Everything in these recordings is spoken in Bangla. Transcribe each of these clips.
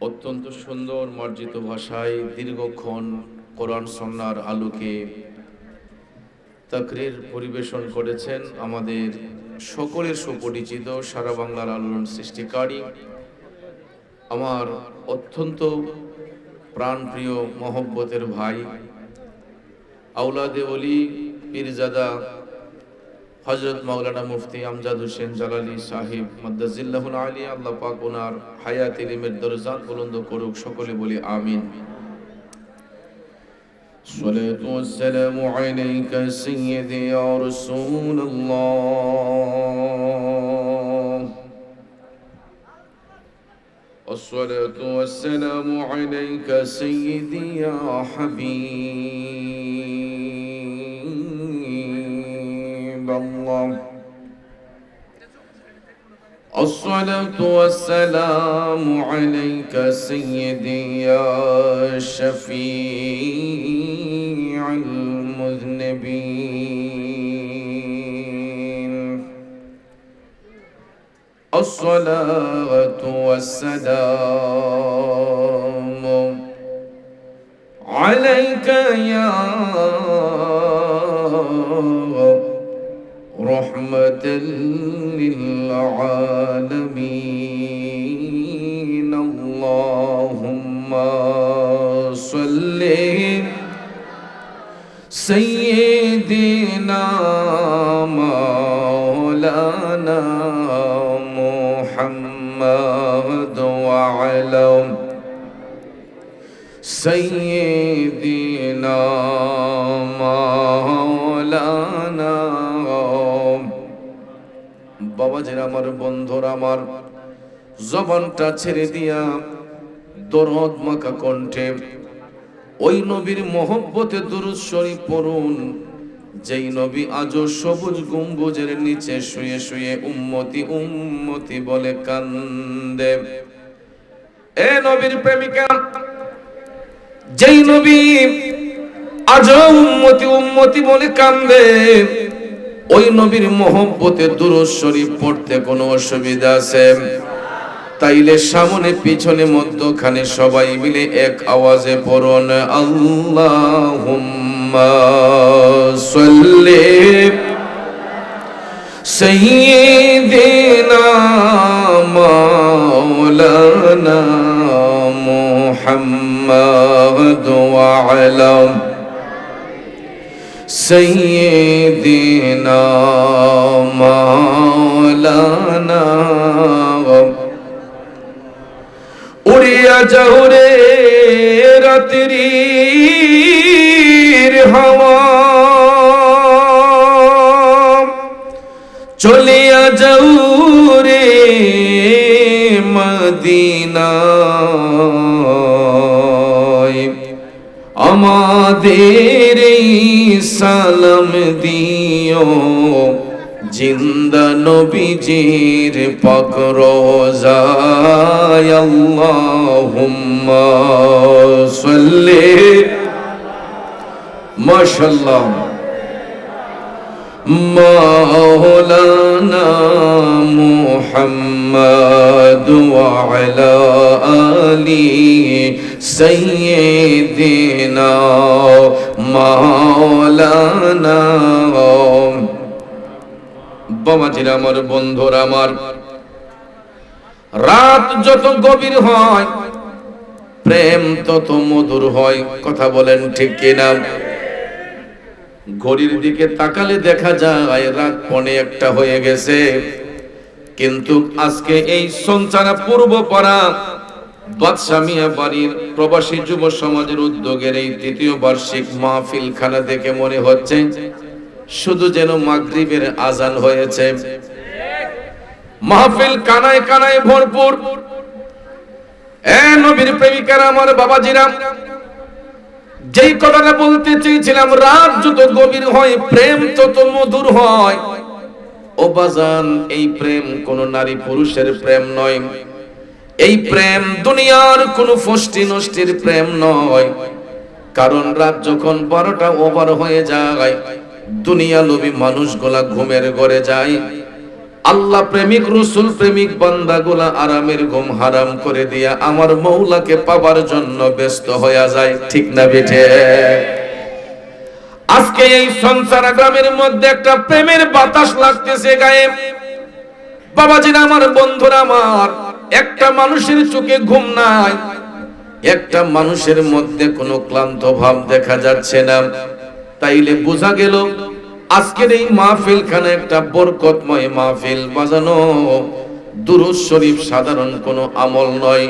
অত্যন্ত সুন্দর মার্জিত ভাষায় দীর্ঘক্ষণ কোরআন সন্ন্যার আলোকে তাকরির পরিবেশন করেছেন আমাদের সকলের সুপরিচিত সারা বাংলার আলোড়ন সৃষ্টিকারী, আমার অত্যন্ত প্রাণপ্রিয় মহব্বতের ভাই আউলাদে অলি পীরজাদা হজরত মাওলানা মুফতি আমজাদ হোসেন জালালি সাহিব মদ্দাজিল্লাহুল আলী আল্লাহ পাক ওনার হায়াত ইলিমের দরজাত বুলন্দ করুক সকলে বলি আমিন الصلاة والسلام عليك سيدي يا رسول الله الصلاة والسلام عليك سيدي يا حبيب الله. الصلاة والسلام عليك سيدي يا شفيع المذنبين. الصلاة والسلام عليك يا رحمة للعالمين. اللهم صل سيدنا مولانا محمد وعلى سيدنا مولانا বাবাজির আমার বন্ধুরা আমার। জবানটা ছেড়ে দিয়া দরদ মাখা কণ্ঠে, ওই নবীর মহব্বতে দুরুদ শরীফ পড়ুন। যেই নবী আজও সবুজ গম্বুজের নিচে শুয়ে শুয়ে উম্মতি উম্মতি বলে কান্দে। এ নবীর প্রেমিকা, যেই নবী আজও উম্মতি উম্মতি বলে কান্দে ওই নবীর মহব্বতে দুরুদ শরীফ পড়তে কোনো অসুবিধা আছে? তাইলে সামনে পিছনে মধ্যখানে সবাই মিলে এক আওয়াজে পড়ুন, আল্লাহুম্মা সাল্লি সাইয়্যিদিনা মাওলানা মুহাম্মদ ওয়া আলা سيدنا مولانا উড়িয়া যাও রে রাত্রির হাওয়া চলিয়া যাও রে মদিনায় আমাদের এই সালাম দিও জিন্দা নবীজির পাক রোজায় আল্লাহুম্মা সাল্লি মাশাআল্লাহ مولانا محمد وعلى آله সৈদিনা মাওলানা বাবাজির আমার বন্ধুরা, আমার রাত যত গভীর হয়, প্রেম তত মধুর হয়, কথা বলেন ঠিক কিনা? ঘড়ির দিকে তাকালে দেখা যায়, রাত পনে একটা হয়ে গেছে। কিন্তু আজকে এই সঞ্চারা পূর্ব পাড়া এ আমার যেই কথাটা বলতে চেয়েছিলাম, রাত যত গভীর হয়, প্রেম তত মধুর হয়। ও বাজান, এই প্রেম কোন নারী পুরুষের প্রেম নয়। এই প্রেম দুনিয়ার কোন ফষ্টি নষ্টির প্রেম নয়। কারণ রাত যখন বারোটা ওভার হয়ে যায়, দুনিয়া লোভী মানুষগুলা ঘুমের ঘরে যায়। আল্লাহ প্রেমিক, রসুল প্রেমিক বান্দা বান্দাগুলা আরামের ঘুম হারাম করে দিয়া আমার মৌলাকে পাবার জন্য ব্যস্ত হয়ে যায়। ঠিক না বেঠে? আজকে এই সংসার গ্রামের মধ্যে একটা প্রেমের বাতাস লাগতেছে গায়ে। বাবাজিরা আমার বন্ধুরা আমার। একটা মানুষের চোখে ঘুম নাই, একটা মানুষের মধ্যে কোনো ক্লান্ত ভাব দেখা যাচ্ছে না। তাইলে বোঝা গেল, আজকের এই মাহফিল খানে একটা বরকতময় মাহফিল বাজানো। দুরুজ শরীফ সাধারণ কোনো আমল নয়।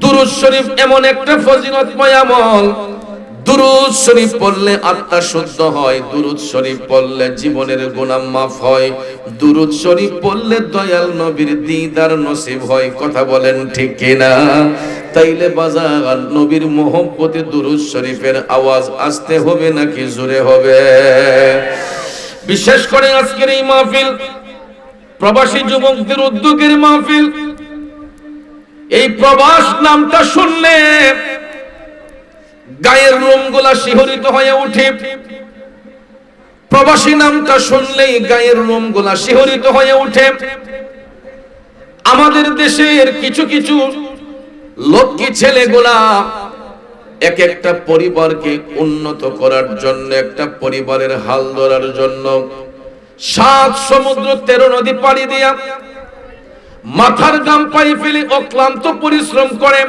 দুরুজ শরীফ এমন একটা ফজিলতময় আমল দুরুদ শরীফ পড়লে আত্মা শুদ্ধ হয়, দুরুদ শরীফ পড়লে জীবনের গুনাহ মাফ হয়, দুরুদ শরীফ পড়লে দয়াল নবীর দিদার নসিব হয়, কথা বলেন ঠিক কিনা? তাইলে বাজার নবীর মোহব্বতে দুরুদ শরীফের আওয়াজ আসতে হবে নাকি জোরে হবে? বিশেষ করে আজকের এই মাহফিল, প্রবাসী যুবকদের উদ্যোগের মাহফিল, এই প্রবাস নামটা শুনলে গায়ের রোমগুলা শিহরিত হয়ে ওঠে। প্রবাসী নামটা শুনলেই গায়ের রোমগুলা শিহরিত হয়ে ওঠে। আমাদের দেশের কিছু কিছু লক্ষ্মী ছেলেগুলা এক একটা পরিবারকে উন্নত করার জন্য, একটা পরিবারের হাল ধরার জন্য সাত সমুদ্র তেরো নদী পাড়ি দিয়া মাথার গাম পাই ফেলে অক্লান্ত পরিশ্রম করে।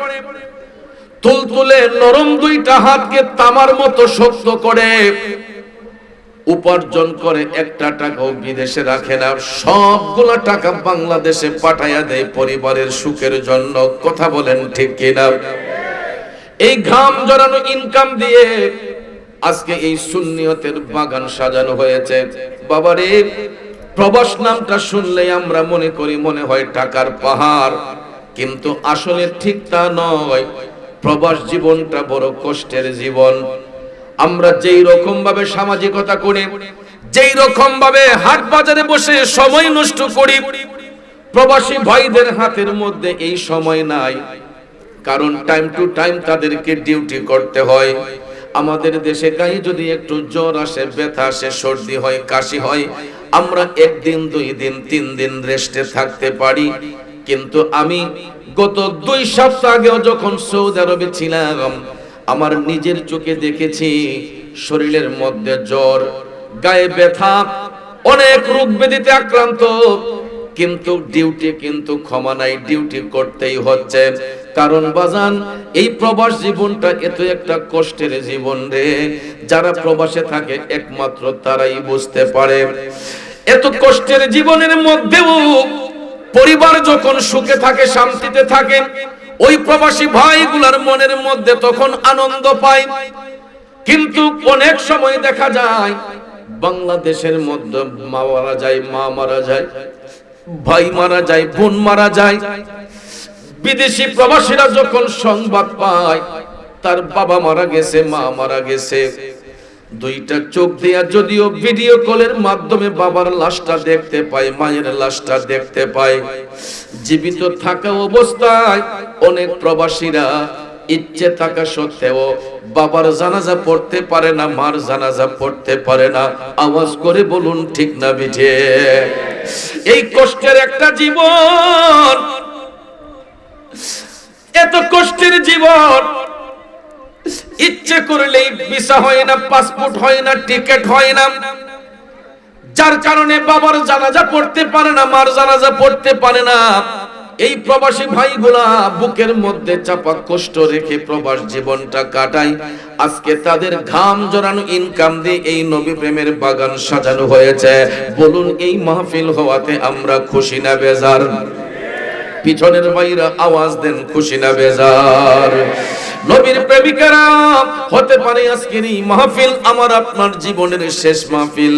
তুলতুলে নরম দুইটা হাতকে তামার মতো শক্ত করে উপার্জন করে একটা টাকাও বিদেশে রাখে না। সবগুলা টাকা বাংলাদেশে পাঠাইয়া দেয় পরিবারের সুখের জন্য। কথা বলেন ঠিক কিনা? এই ঘাম জড়ানো ইনকাম দিয়ে আজকে এই সুন্নিয়তের বাগান সাজানো হয়েছে। বাবারে, প্রবাস নামটা শুনলে আমরা মনে করি মনে হয় টাকার পাহাড়। কিন্তু আসলে ঠিক তা নয়। প্রবাস জীবনটা বড় কষ্টের জীবন। আমরা যেই রকম ভাবে সামাজিকতা করি, যেই রকম ভাবে হাট বাজারে বসে সময় নষ্ট করি, প্রবাসী ভাইদের হাতের মধ্যে এই সময় নাই। কারণ টাইম টু টাইম তাদেরকে ডিউটি করতে হয়। আমাদের দেশে গায়ে যদি একটু জ্বর আসে, ব্যথা আসে, সর্দি হয়, কাশি হয়, আমরা একদিন, দুই দিন, তিন দিন রেস্টে থাকতে পারি। কিন্তু আমি গত দুই সপ্তাহ আগেও যখন সৌদি আরবে ছিলাম, আমার নিজের চোখে দেখেছি শরীরের মধ্যে জ্বর, গায়ে ব্যথা, অনেক রোগ ব্যাধিতে আক্রান্ত। কিন্তু ডিউটি কিন্তু ক্ষমা নাই, ডিউটি করতেই হচ্ছে। কারণ বাজান, এই প্রবাস জীবনটা এত একটা কষ্টের জীবন রে। যারা প্রবাসে থাকে, একমাত্র তারাই বুঝতে পারে। এত কষ্টের জীবনের মধ্যেও পরিবার যখন সুখে থাকে, শান্তিতে থাকে, ওই প্রবাসী ভাইগুলার মনের মধ্যে তখন আনন্দ পায়। কিন্তু অনেক সময় দেখা যায়, বাংলাদেশের মধ্যে মা মারা যায়, মা মারা যায়, ভাই মারা যায়, বোন মারা যায়। বিদেশি প্রবাসীরা যখন সংবাদ পায়, তার বাবা মারা গেছে, মা মারা গেছে। দুইটা চোখ দিয়া যদিও ভিডিও কলের মাধ্যমে বাবার লাশটা দেখতে পায়, মায়ের লাশটা দেখতে পায়। জীবিত থাকা অবস্থায় অনেক প্রবাসীরা ইচ্ছে থাকা সত্ত্বেও বাবার জানাজা পড়তে পারে না, মার জানাজা পড়তে পারে না। আওয়াজ করে বলুন, ঠিক না বিঠে? এই কষ্টের একটা জীবন, এত কষ্টের জীবন ইচ্ছে করলেই ভিসা হয় না, পাসপোর্ট হয় না, টিকিট হয় না। যার কারণে বাবার জানাজা পড়তে পারে না, মার জানাজা পড়তে পারে না। এই প্রবাসী ভাইগুলা বুকের মধ্যে চাপা কষ্ট রেখে প্রবাস জীবনটা কাটায়। আজকে তাদের ঘাম জড়ানো ইনকাম দিয়ে এই নবী প্রেমের বাগান সাজানো হয়েছে। বলুন, এই মাহফিল হওয়াতে আমরা খুশি না বেজার? পিছনের ভাইরা আওয়াজ দেন, খুশি না বেজার? নবীর প্রেমিকারা হতে পারে আজকের এই মাহফিল আমার আপনার জীবনের শেষ মাহফিল।